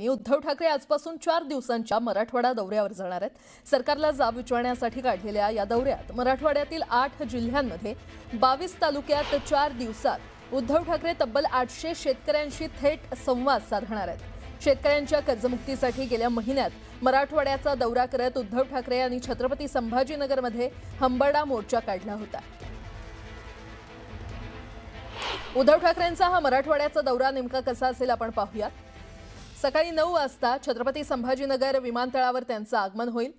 बातमी उद्धव ठाकरे आजपासून चार दिवसांच्या मराठवाडा दौऱ्यावर जाणार आहेत. सरकारला जाब विचारण्यासाठी काढलेल्या या दौऱ्यात मराठवाड्यातील आठ जिल्ह्यांमध्ये बावीस तालुक्यात चार दिवसात उद्धव ठाकरे तब्बल आठशे शेतकऱ्यांशी थेट संवाद साधणार आहेत. शेतकऱ्यांच्या कर्जमुक्तीसाठी गेल्या महिन्यात मराठवाड्याचा दौरा करत उद्धव ठाकरे यांनी छत्रपती संभाजीनगरमध्ये हंबरडा मोर्चा काढला होता. उद्धव ठाकरेंचा हा मराठवाड्याचा दौरा नेमका कसा असेल आपण पाहूयात. सकाळी नऊ वाजता छत्रपती संभाजीनगर विमानतळावर त्यांचं आगमन होईल.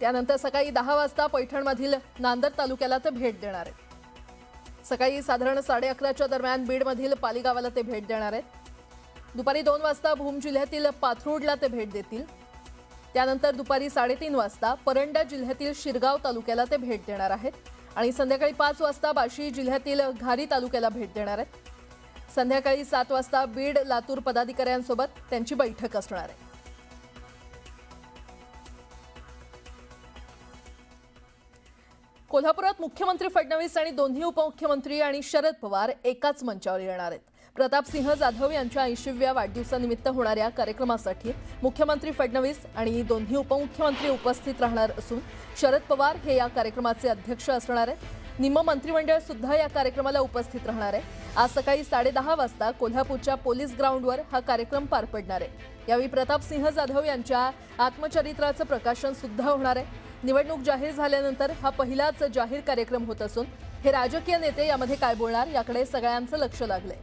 त्यानंतर सकाळी दहा वाजता पैठणमधील नांदर तालुक्याला ते भेट देणार आहेत. सकाळी साधारण साडे अकराच्या दरम्यान बीडमधील पालीगावाला ते भेट देणार आहेत. दुपारी दोन वाजता भूम जिल्ह्यातील पाथरुडला ते भेट देतील. त्यानंतर दुपारी साडेतीन वाजता परंडा जिल्ह्यातील शिरगाव तालुक्याला ते भेट देणार आहेत. आणि संध्याकाळी पाच वाजता बार्शी जिल्ह्यातील घारी तालुक्याला भेट देणार आहेत. संध्याकाळी सात वाजता बीड लातूर पदाधिकाऱ्यांसोबत त्यांची बैठक असणार आहे. कोल्हापुरात मुख्यमंत्री फडणवीस आणि दोन्ही उपमुख्यमंत्री आणि शरद पवार एकाच मंचावर येणार आहेत. प्रतापसिंह जाधव यांच्या ऐंशीव्या वाढदिवसानिमित्त होणाऱ्या कार्यक्रमासाठी मुख्यमंत्री फडणवीस आणि दोन्ही उपमुख्यमंत्री उपस्थित राहणार असून शरद पवार हे या कार्यक्रमाचे अध्यक्ष असणार आहेत. निम मंत्रिमंडळ सुद्धा या कार्यक्रमाला उपस्थित राहणार आहे. आज सकाळी साडेदहा वाजता कोल्हापूरच्या पोलीस ग्राउंडवर हा कार्यक्रम पार पडणार आहे. यावेळी प्रतापसिंह जाधव यांच्या आत्मचरित्राचं प्रकाशन सुद्धा होणार आहे. निवडणूक जाहीर झाल्यानंतर हा पहिलाच जाहीर कार्यक्रम होत असून हे राजकीय नेते यामध्ये काय बोलणार याकडे सगळ्यांचं लक्ष लागलंय.